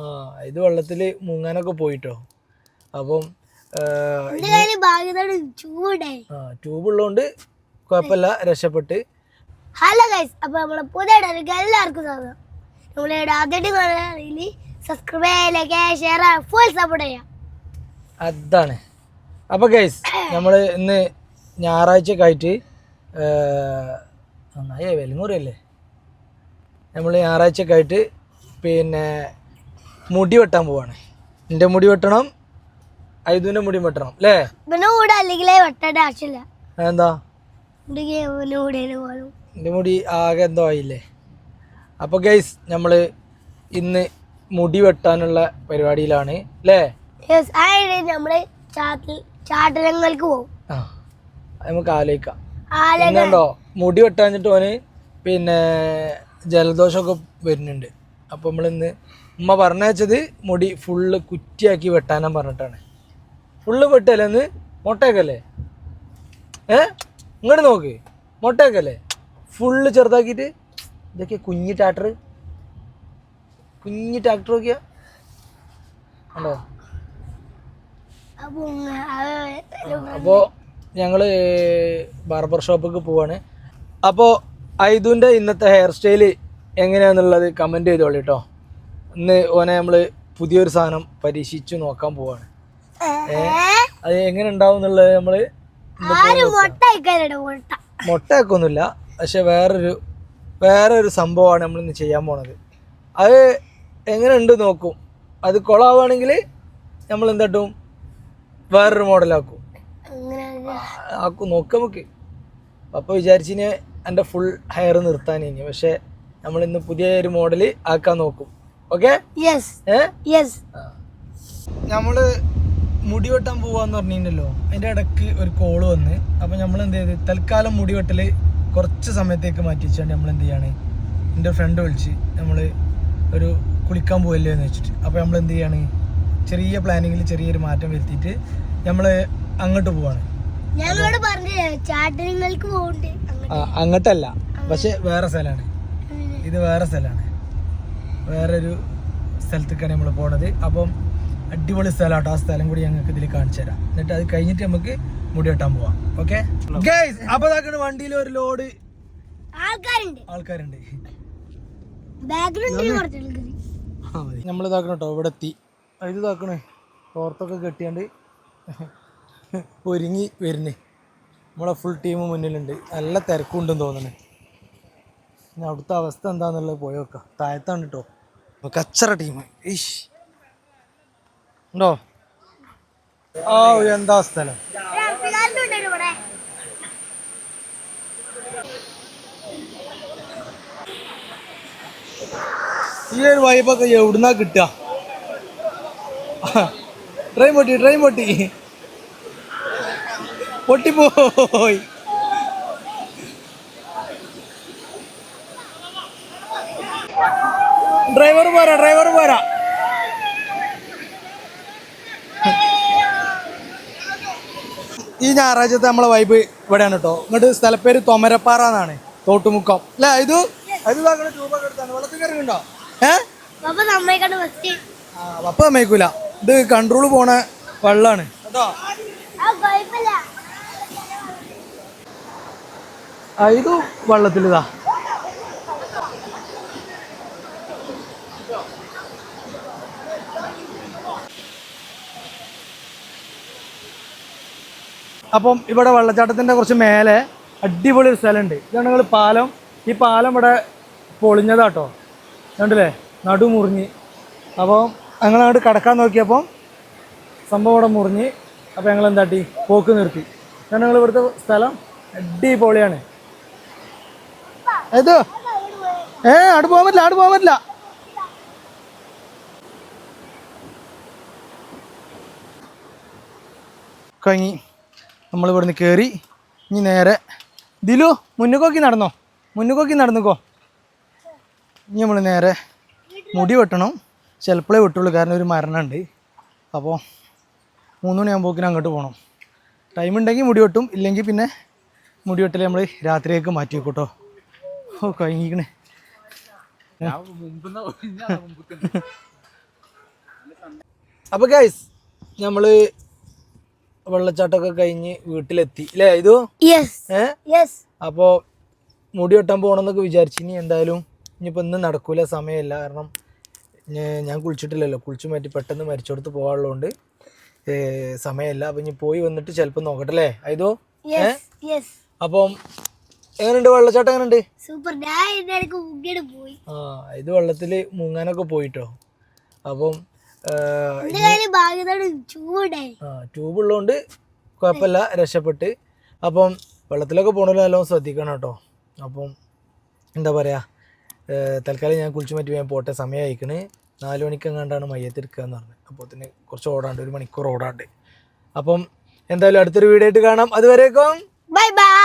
ആ ഇത് വെള്ളത്തിൽ മുങ്ങാനൊക്കെ പോയിട്ടോ. അപ്പം ട്യൂബ് ഉള്ളതുകൊണ്ട് കുഴപ്പമില്ല രക്ഷപ്പെട്ട്. ഹലോ ഗൈസ് അപ്പൊ നമ്മളെ പുതിയ ഇടയിലേക്ക് എല്ലാവർക്കും സ്വാഗതം. നമ്മളെ ആദ്യമായിട്ട് കാണുകയാണെങ്കിൽ സബ്സ്ക്രൈബ് ചെയ്യലേക്ക് ഷെയർ ഫുൾ സപ്പോർട്ട് ചെയ്യാം അതാണ്. അപ്പോൾ ഗൈസ് നമ്മൾ ഇന്ന് ഞായറാഴ്ച ആയിട്ട് നന്നായി വെലുങ്ങൂറിയല്ലേ? നമ്മൾ ഞായറാഴ്ച ആയിട്ട് പിന്നെ മുടി വെട്ടാൻ പോവാണ്. എന്റെ മുടി വെട്ടണം ഐതുവിന്റെ മുടി വെട്ടണം അല്ലേ എന്താ എന്റെ മുടി ആകെ എന്തോ ആയില്ലേ? അപ്പോൾ ഗൈസ് നമ്മൾ ഇന്ന് മുടി വെട്ടാനുള്ള പരിപാടിയിലാണ് അല്ലേ നമ്മൾ പോകും ആ നമുക്ക് ആലോചിക്കാം. ആല പിന്നെണ്ടോ മുടി വെട്ടാഞ്ഞിട്ട് ഓന് പിന്നെ ജലദോഷമൊക്കെ വരുന്നുണ്ട്. അപ്പോൾ നമ്മളിന്ന് ഉമ്മ പറഞ്ഞത് മുടി ഫുള്ള് കുറ്റിയാക്കി വെട്ടാനാൻ പറഞ്ഞിട്ടാണ്. ഫുള്ള് വെട്ടല്ലേ ഇന്ന്? മുട്ടയൊക്കെയല്ലേ? ഏ? ഇങ്ങോട്ട് നോക്ക്. മുട്ടയൊക്കെയല്ലേ? ഫുള്ള് ചെറുതാക്കിയിട്ട് ഇതൊക്കെ കുഞ്ഞി ടാക്ടർ കുഞ്ഞി ടാക്ടർ നോക്കിയാ. ഉണ്ടോ അപ്പോൾ ഞങ്ങൾ ബാർബർ ഷോപ്പിലേക്ക് പോവാണ്. അപ്പോൾ ഐദുവിന്റെ ഇന്നത്തെ ഹെയർ സ്റ്റൈൽ എങ്ങനെയാണെന്നുള്ളത് കമന്റ് ചെയ്തോളൂ കേട്ടോ ഇന്ന് ഓനെ നമ്മൾ പുതിയൊരു സാധനം പരീക്ഷിച്ച് നോക്കാൻ പോവാണ്. അത് എങ്ങനെ ഉണ്ടാവും എന്നുള്ളത് നമ്മൾ മുട്ടയൊക്കൊന്നുമില്ല പക്ഷെ വേറൊരു വേറൊരു സംഭവമാണ് നമ്മൾ ഇന്ന് ചെയ്യാൻ പോണത്. അത് എങ്ങനെ ഉണ്ട് നോക്കും. അത് കൊളാവുകയാണെങ്കിൽ നമ്മൾ എന്താട്ടും വേറൊരു മോഡലാക്കും ആക്കും. നോക്കാം നമുക്ക്. അപ്പോൾ വിചാരിച്ചിന് എന്റെ ഫുൾ ഹെയർ നിർത്താൻ ഇനി. പക്ഷേ നമ്മൾ ഇന്ന് പുതിയ ഒരു മോഡൽ ആക്കാൻ നോക്കും. ഓക്കെ നമ്മൾ ഏ? യെസ് നമ്മൾ മുടി വെട്ടാൻ പോവാന്ന് പറഞ്ഞിട്ടുണ്ടല്ലോ അതിന്റെ ഇടയ്ക്ക് ഒരു കോൾ വന്ന്. അപ്പൊ നമ്മൾ എന്ത് ചെയ്ത്? തൽക്കാലം മുടി വെട്ടൽ കുറച്ച് സമയത്തേക്ക് മാറ്റി വെച്ചാണ്ട് നമ്മൾ എന്ത് ചെയ്യാണ് എന്റെ ഫ്രണ്ട് വിളിച്ച് നമ്മൾ ഒരു കുളിക്കാൻ പോവല്ലേ എന്ന് വെച്ചിട്ട്. അപ്പോൾ നമ്മൾ എന്ത് ചെയ്യാണ്? ചെറിയ പ്ലാനിങ്ങിൽ ചെറിയൊരു മാറ്റം വരുത്തിയിട്ട് നമ്മൾ അങ്ങോട്ട് പോവാണ്. അങ്ങോട്ടല്ല. പക്ഷെ വേറെ സ്ഥലമാണ് ഇത് വേറെ സ്ഥലമാണ്. വേറൊരു സ്ഥലത്തേക്കാണ് നമ്മൾ പോണത്. അപ്പം അടിപൊളി സ്ഥലമാട്ടോ. ആ സ്ഥലം കൂടി ഞങ്ങൾക്ക് ഇതിൽ കാണിച്ചു തരാം. എന്നിട്ട് അത് കഴിഞ്ഞിട്ട് നമുക്ക് മുടി വെട്ടാൻ പോവാം. ഓക്കെ അപ്പൊ ഇതാക്കണ വണ്ടിയിൽ ഒരു ലോഡ് ആൾക്കാരുണ്ട്. നമ്മൾ ഇതാക്കണം കേട്ടോ ഇവിടെ എത്തി. ഇത് ഇതാക്കണേ തോർത്തൊക്കെ കെട്ടിയാണ്ട് ഒരുങ്ങി വരുന്നേ. നമ്മളെ ഫുൾ ടീം മുന്നിലുണ്ട്. നല്ല തിരക്കുണ്ടെന്ന് തോന്നണേ. ഇനി അവിടുത്തെ അവസ്ഥ എന്താന്നുള്ളത് പോയി വെക്കാം താഴത്താണ് കേട്ടോ കച്ചറ ടീം ഉണ്ടോ? ആ എന്താ സ്ഥലം ഈ ഒരു വൈബൊക്കെ എവിടുന്നാ കിട്ടുക? ട്രെയിൻ പൊട്ടി ട്രെയിൻ പൊട്ടി. പൊട്ടിപ്പോയി. ഡ്രൈവർ പോരാ ഡ്രൈവർ പോരാ. ഈ ഞായറാഴ്ചത്തെ നമ്മളെ വൈബ് ഇവിടെയാണ് കേട്ടോ ഇങ്ങോട്ട് സ്ഥലപ്പേര് തൊമരപ്പാറ എന്നാണ് തോട്ടുമുക്കം. അല്ലേ ഇത് ഇത് എടുത്താണ്. വെള്ളത്തിൽ പപ്പ സമ്മതിക്കൂല. ഇത് കൺട്രോൾ പോണ വെള്ളാണ്. കേട്ടോ? ഇത് വെള്ളത്തിലിതാ അപ്പം ഇവിടെ വെള്ളച്ചാട്ടത്തിന്റെ കുറച്ച് മേലെ അടിപൊളി ഒരു സ്ഥലമുണ്ട്. ഇതാണ് നിങ്ങൾ പാലം. ഈ പാലം ഇവിടെ പൊളിഞ്ഞതാട്ടോ. കണ്ടില്ലേ? നടു മുറിഞ്ഞ് അപ്പോൾ ഞങ്ങൾ അങ്ങോട്ട് കടക്കാൻ നോക്കിയപ്പം സംഭവം ഇവിടെ മുറിഞ്ഞ്. അപ്പോൾ ഞങ്ങൾ എന്താട്ടി? പോക്ക് നിർത്തി. കാരണം ഞങ്ങൾ ഇവിടുത്തെ സ്ഥലം. അടിപൊളിയാണ്. ഏതോ? ഏ അവിടെ പോകാൻ പറ്റില്ല അവിടെ പോകാൻ പറ്റില്ല. കഴിഞ്ഞി നമ്മൾ ഇവിടുന്ന് കയറി ഇനി നേരെ ദിലു മുന്നുകോക്കി നടന്നോ? മുന്നുകോക്കി നടന്നുക്കോ? ഇനി നമ്മൾ നേരെ മുടി വെട്ടണം. ചിലപ്പോഴേ വെട്ടുള്ളൂ. കാരണം ഒരു മരണമുണ്ട്. അപ്പോൾ മൂന്ന് മണിയാകുമ്പോക്കിന് അങ്ങോട്ട് പോകണം. ടൈം ഉണ്ടെങ്കിൽ മുടി വെട്ടും. ഇല്ലെങ്കിൽ പിന്നെ മുടി വെട്ടൽ നമ്മൾ രാത്രിയേക്ക് മാറ്റി വെക്കും കേട്ടോ ഓ കഴിഞ്ഞിക്കണേ അപ്പോൾ ഗൈസ് നമ്മൾ വെള്ളച്ചാട്ടമൊക്കെ കഴിഞ്ഞ് വീട്ടിലെത്തി. അല്ലേ ഇതു? അപ്പോൾ മുടി വെട്ടാൻ പോകണമെന്നൊക്കെ വിചാരിച്ചു ഇനി എന്തായാലും ഇനിയിപ്പോൾ ഇന്ന് നടക്കൂല സമയമില്ല. കാരണം ഞാൻ കുളിച്ചിട്ടില്ലല്ലോ. കുളിച്ചു മാറ്റി പെട്ടെന്ന് മരിച്ചെടുത്ത് പോകാനുള്ളതുകൊണ്ട് സമയമില്ല. അപ്പം ഇനി പോയി വന്നിട്ട് ചിലപ്പോൾ നോക്കട്ടെ അല്ലേ? യെസ് അപ്പം എങ്ങനെയുണ്ട് വെള്ളച്ചാട്ടം? എങ്ങനെയുണ്ട്? സൂപ്പർ ഞാൻ പോയി. ആ ഇത് വെള്ളത്തിൽ മുങ്ങാനൊക്കെ പോയിട്ടോ? അപ്പം ട്യൂബ് ഉള്ളതുകൊണ്ട് കുഴപ്പമില്ല രക്ഷപ്പെട്ട്. അപ്പം വെള്ളത്തിലൊക്കെ പോകണമല്ലോ നല്ലോണം ശ്രദ്ധിക്കണം കേട്ടോ. അപ്പം എന്താ പറയുക തൽക്കാലം ഞാൻ കുളിച്ചു മാറ്റി ഞാൻ പോട്ടെ സമയം അയക്കണ് നാല് മണിക്ക് എങ്ങാണ്ടാണ് മയ്യത്തെടുക്കുക എന്ന് പറഞ്ഞത് അപ്പോൾ തന്നെ കുറച്ച് ഓടാണ്ട് ഒരു മണിക്കൂർ ഓടാണ്ട്. അപ്പം എന്തായാലും അടുത്തൊരു വീഡിയോ ആയിട്ട് കാണാം. അതുവരേക്കും ബൈ ബൈ.